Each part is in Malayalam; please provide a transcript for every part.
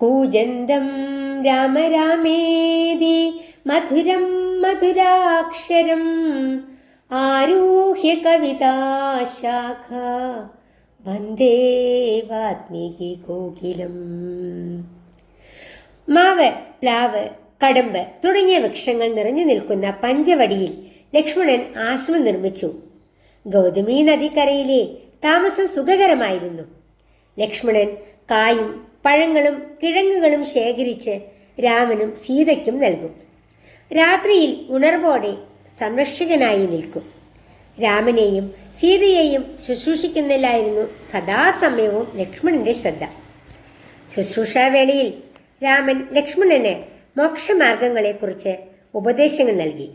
കൂജന്തം രാമ രാമേതി മധുരം മധുരാക്ഷരം ആരൂഹ്യ കവിതാശാഖ വന്ദേ വാത്മീകി കോകിലം മാവ് പ്ലാവ് കടമ്പ് തുടങ്ങിയ വൃക്ഷങ്ങൾ നിറഞ്ഞു നിൽക്കുന്ന പഞ്ചവടിയിൽ ലക്ഷ്മണൻ ആശ്രമം നിർമ്മിച്ചു. ഗൗതമി നദിക്കരയിലെ താമസം സുഖകരമായിരുന്നു. ലക്ഷ്മണൻ കായും പഴങ്ങളും കിഴങ്ങുകളും ശേഖരിച്ച് രാമനും സീതയ്ക്കും നൽകും. രാത്രിയിൽ ഉണർവോടെ സംരക്ഷകനായി നിൽക്കും. രാമനെയും സീതയെയും ശുശ്രൂഷിക്കുന്നില്ലായിരുന്നു സദാസമയവും ലക്ഷ്മണന്റെ ശ്രദ്ധ. ശുശ്രൂഷാവേളയിൽ രാമൻ ലക്ഷ്മണന് മോക്ഷമാർഗങ്ങളെക്കുറിച്ച് ഉപദേശങ്ങൾ നൽകി.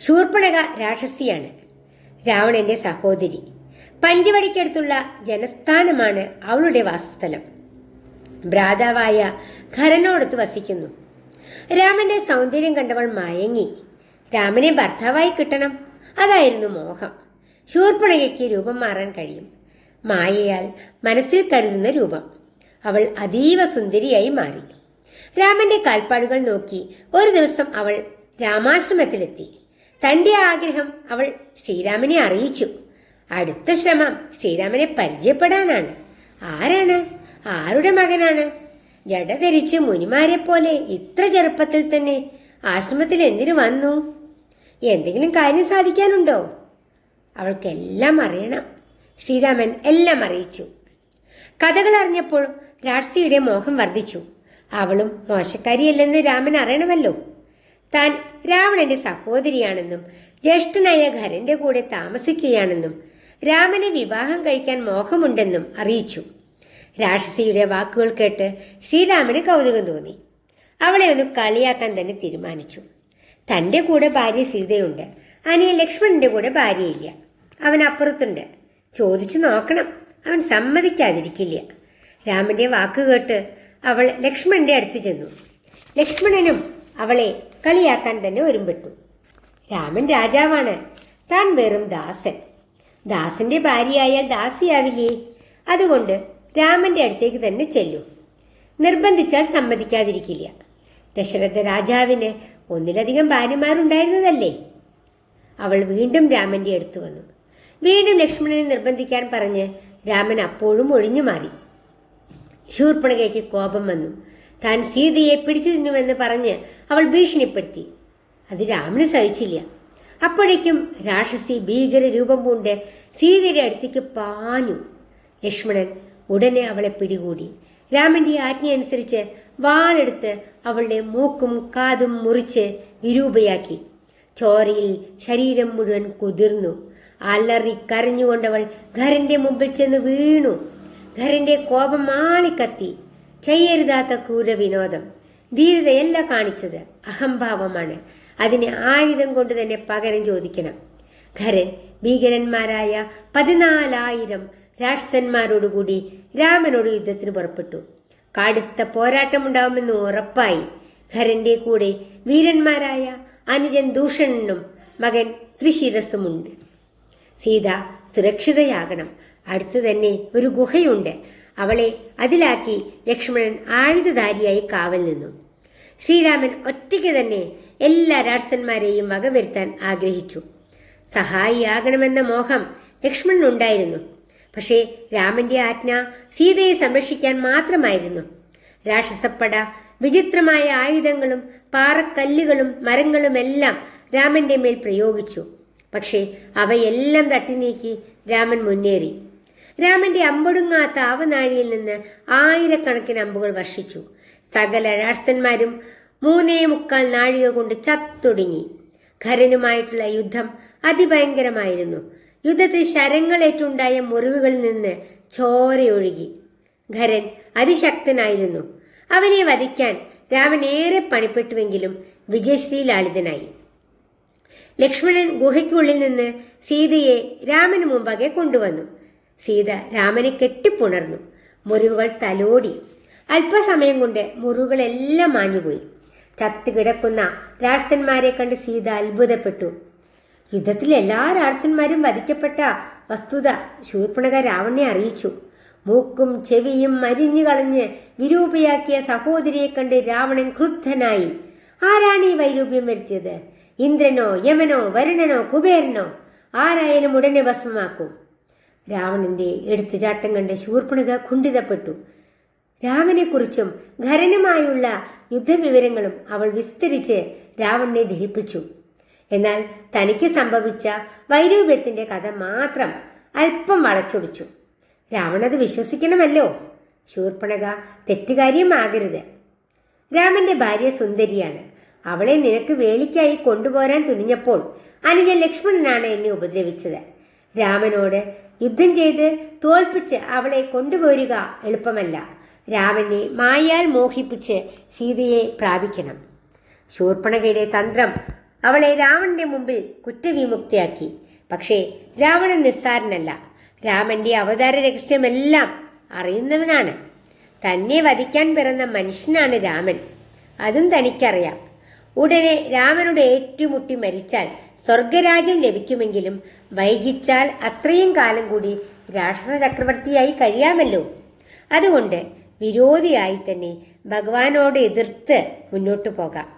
ശൂർപ്പണക രാക്ഷസിയാണ്. രാവണന്റെ സഹോദരി. പഞ്ചവടിക്കടുത്തുള്ള ജനസ്ഥാനമാണ് അവളുടെ വാസസ്ഥലം. ഭ്രാതാവായ ഖരനോടത്ത് വസിക്കുന്നു. രാമന്റെ സൗന്ദര്യം കണ്ടവൾ മയങ്ങി. രാമനെ ഭർത്താവായി കിട്ടണം അതായിരുന്നു മോഹം. ശൂർപ്പണകയ്ക്ക് രൂപം മാറാൻ കഴിയും. മായയാൽ മനസ്സിൽ കരുതുന്ന രൂപം. അവൾ അതീവ സുന്ദരിയായി മാറി. രാമന്റെ കാൽപ്പാടുകൾ നോക്കി ഒരു ദിവസം അവൾ രാമാശ്രമത്തിലെത്തി. തന്റെ ആഗ്രഹം അവൾ ശ്രീരാമനെ അറിയിച്ചു. അടുത്ത ശ്രമം ശ്രീരാമനെ പരിചയപ്പെടാനാണ്. ആരാണ്? ആരുടെ മകനാണ്? ജട ധരിച്ച് മുനിമാരെ പോലെ ഇത്ര ചെറുപ്പത്തിൽ തന്നെ ആശ്രമത്തിൽ എന്തിനു വന്നു? എന്തെങ്കിലും കാര്യം സാധിക്കാനുണ്ടോ? അവൾക്കെല്ലാം അറിയണം. ശ്രീരാമൻ എല്ലാം അറിയിച്ചു. കഥകൾ അറിഞ്ഞപ്പോൾ രാഷ്ട്രീയുടെ മോഹം വർദ്ധിച്ചു. അവളും മോശക്കാരിയല്ലെന്ന് രാമൻ അറിയണമല്ലോ. താൻ രാവണന്റെ സഹോദരിയാണെന്നും ജ്യേഷ്ഠനായ ഖരന്റെ കൂടെ താമസിക്കുകയാണെന്നും രാമനെ വിവാഹം കഴിക്കാൻ മോഹമുണ്ടെന്നും അറിയിച്ചു. രാക്ഷസിയുടെ വാക്കുകൾ കേട്ട് ശ്രീരാമന് കൗതുകം തോന്നി. അവളെ ഒന്ന് കളിയാക്കാൻ തന്നെ തീരുമാനിച്ചു. തന്റെ കൂടെ ഭാര്യ സീതയുണ്ട്. അനിയൻ ലക്ഷ്മണന്റെ കൂടെ ഭാര്യയില്ല. അവൻ അപ്പുറത്തുണ്ട്. ചോദിച്ചു നോക്കണം. അവൻ സമ്മതിക്കാതിരിക്കില്ല. രാമന്റെ വാക്ക് കേട്ട് അവൾ ലക്ഷ്മണന്റെ അടുത്ത് ചെന്നു. ലക്ഷ്മണനും അവളെ കളിയാക്കാൻ തന്നെ ഒരുമ്പെട്ടു. രാമൻ രാജാവാണ്. താൻ വെറും ദാസൻ. ദാസന്റെ ഭാര്യയായാൽ ദാസിയാവില്ലേ? അതുകൊണ്ട് രാമന്റെ അടുത്തേക്ക് തന്നെ ചെല്ലും. നിർബന്ധിച്ചാൽ സമ്മതിക്കാതിരിക്കില്ല. ദശരഥ രാജാവിന് ഒന്നിലധികം ഭാര്യമാരുണ്ടായിരുന്നതല്ലേ? അവൾ വീണ്ടും രാമന്റെ അടുത്ത് വന്നു. വീണ്ടും ലക്ഷ്മണനെ നിർബന്ധിക്കാൻ പറഞ്ഞ് രാമൻ അപ്പോഴും ഒഴിഞ്ഞു മാറി. ശൂർപ്പണകയ്ക്ക് കോപം വന്നു. താൻ സീതയെ പിടിച്ചു തിന്നുമെന്ന് പറഞ്ഞ് അവൾ ഭീഷണിപ്പെടുത്തി. അത് രാമന് സഹിച്ചില്ല. അപ്പോഴേക്കും രാക്ഷസി ഭീകര രൂപം പൂണ്ട് സീതയുടെ അടുത്തേക്ക് പാഞ്ഞു. ലക്ഷ്മണൻ ഉടനെ അവളെ പിടികൂടി. രാമന്റെ ആജ്ഞയനുസരിച്ച് വാളെടുത്ത് അവളുടെ മൂക്കും കാതും മുറിച്ച് വിരൂപയാക്കി. ചോരയിൽ ശരീരം മുഴുവൻ കുതിർന്നു. അലറി കരഞ്ഞുകൊണ്ടവൾ ഖരന്റെ മുമ്പിൽ ചെന്ന് വീണു. ഖരന്റെ കോപം ആളിക്കത്തി. ചെയ്യരുതാത്ത ക്രൂര വിനോദം ധീരതയല്ല കാണിച്ചത്. അഹംഭാവമാണ്. അതിനെ ആയുധം കൊണ്ട് തന്നെ പകരം ചോദിക്കണം. ഖരൻ ഭീകരന്മാരായ പതിനാലായിരം രാക്ഷസന്മാരോടുകൂടി രാമനോട് യുദ്ധത്തിന് പുറപ്പെട്ടു. കടുത്ത പോരാട്ടമുണ്ടാവുമെന്ന് ഉറപ്പായി. ഖരന്റെ കൂടെ വീരന്മാരായ അനുജൻ ദൂഷണനും മകൻ ത്രിശിരസുമുണ്ട്. സീത സുരക്ഷിതയാകണം. അടുത്തു തന്നെ ഒരു ഗുഹയുണ്ട്. അവളെ അതിലാക്കി ലക്ഷ്മണൻ ആയുധധാരിയായി കാവൽ നിന്നു. ശ്രീരാമൻ ഒറ്റയ്ക്ക് തന്നെ എല്ലാ രാക്ഷസന്മാരെയും വകവരുത്താൻ ആഗ്രഹിച്ചു. സഹായിയാകണമെന്ന മോഹം ലക്ഷ്മണനുണ്ടായിരുന്നു. പക്ഷേ രാമന്റെ ആജ്ഞ സീതയെ സംരക്ഷിക്കാൻ മാത്രമായിരുന്നു. രാക്ഷസപ്പട വിചിത്രമായ ആയുധങ്ങളും പാറക്കല്ലുകളും മരങ്ങളുമെല്ലാം രാമന്റെ മേൽ പ്രയോഗിച്ചു. പക്ഷേ അവയെല്ലാം തട്ടി നീക്കി രാമൻ മുന്നേറി. രാമന്റെ അമ്പൊടുങ്ങാത്ത ആവനാഴിയിൽ നിന്ന് ആയിരക്കണക്കിന് അമ്പുകൾ വർഷിച്ചു. സകല രാഷ്ട്രന്മാരും മൂന്നേ മുക്കാൽ നാഴിക കൊണ്ട് ചത്തൊടുങ്ങി. ഖരനുമായിട്ടുള്ള യുദ്ധം അതിഭയങ്കരമായിരുന്നു. യുദ്ധത്തിൽ ശരങ്ങളേറ്റുണ്ടായ മുറിവുകളിൽ നിന്ന് ചോരയൊഴുകി. ഖരൻ അതിശക്തനായിരുന്നു. അവനെ വധിക്കാൻ രാമൻ ഏറെ പണിപ്പെട്ടുവെങ്കിലും വിജയശ്രീ ലാളിതനായി ലക്ഷ്മണൻ ഗുഹയ്ക്കുള്ളിൽ നിന്ന് സീതയെ രാമന് മുമ്പാകെ കൊണ്ടുവന്നു. സീത രാമനെ കെട്ടിപ്പുണർന്നു. മുറിവുകൾ തലോടി. അല്പസമയം കൊണ്ട് മുറിവുകളെല്ലാം മാഞ്ഞുപോയി. ചത്തുകിടക്കുന്ന രാക്ഷസന്മാരെ കണ്ട് സീത അത്ഭുതപ്പെട്ടു. യുദ്ധത്തിൽ എല്ലാ രാക്ഷസന്മാരും വധിക്കപ്പെട്ട വസ്തുത ശൂർപ്പണക രാവണനെ അറിയിച്ചു. മൂക്കും ചെവിയും മരിഞ്ഞു കളഞ്ഞ് വിരൂപയാക്കിയ സഹോദരിയെ കണ്ട് രാവണൻ ക്രുദ്ധനായി. ആരാണ് ഈ വൈരൂപ്യം വരുത്തിയത്? ഇന്ദ്രനോ യമനോ വരുണനോ കുബേരനോ? ആരായാലും ഉടനെ ഭസ്മമാക്കും. രാവണന്റെ എടുത്തുചാട്ടം കണ്ട് ശൂർപ്പണക കുണ്ഠിതപ്പെട്ടു. രാമനെക്കുറിച്ചും ഖരനുമായുള്ള യുദ്ധവിവരങ്ങളും അവൾ വിസ്തരിച്ച് രാവണനെ ധരിപ്പിച്ചു. എന്നാൽ തനിക്ക് സംഭവിച്ച വൈരൂപ്യത്തിന്റെ കഥ മാത്രം അല്പം വളച്ചൊടിച്ചു. രാവണത് വിശ്വസിക്കണമല്ലോ. ശൂർപ്പണക തെറ്റുകാരിയുമാകരുത്. രാമന്റെ ഭാര്യ സുന്ദരിയാണ്. അവളെ നിനക്ക് വേളിക്കായി കൊണ്ടുപോരാൻ തുനിഞ്ഞപ്പോൾ അനുജൻ ലക്ഷ്മണനാണ് എന്നെ ഉപദ്രവിച്ചത്. രാമനോട് യുദ്ധം ചെയ്ത് തോൽപ്പിച്ച് അവളെ കൊണ്ടുപോരുക എളുപ്പമല്ല. രാമനെ മായാൽ മോഹിപ്പിച്ച് സീതയെ പ്രാപിക്കണം. ശൂർപ്പണകയുടെ തന്ത്രം അവളെ രാവണന്റെ മുമ്പിൽ കുറ്റവിമുക്തിയാക്കി. പക്ഷേ രാവണൻ നിസ്സാരനല്ല. രാമന്റെ അവതാര രഹസ്യമെല്ലാം അറിയുന്നവനാണ്. തന്നെ വധിക്കാൻ പിറന്ന മനുഷ്യനാണ് രാമൻ. അതും തനിക്കറിയാം. ഉടനെ രാമനോട് ഏറ്റുമുട്ടി മരിച്ചാൽ സ്വർഗരാജ്യം ലഭിക്കുമെങ്കിലും വൈകിച്ചാൽ അത്രയും കാലം കൂടി രാക്ഷസ ചക്രവർത്തിയായി കഴിയാമല്ലോ. അതുകൊണ്ട് വിരോധിയായി തന്നെ ഭഗവാനോട് എതിർത്ത് മുന്നോട്ടു പോകാം.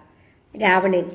രാവണൻ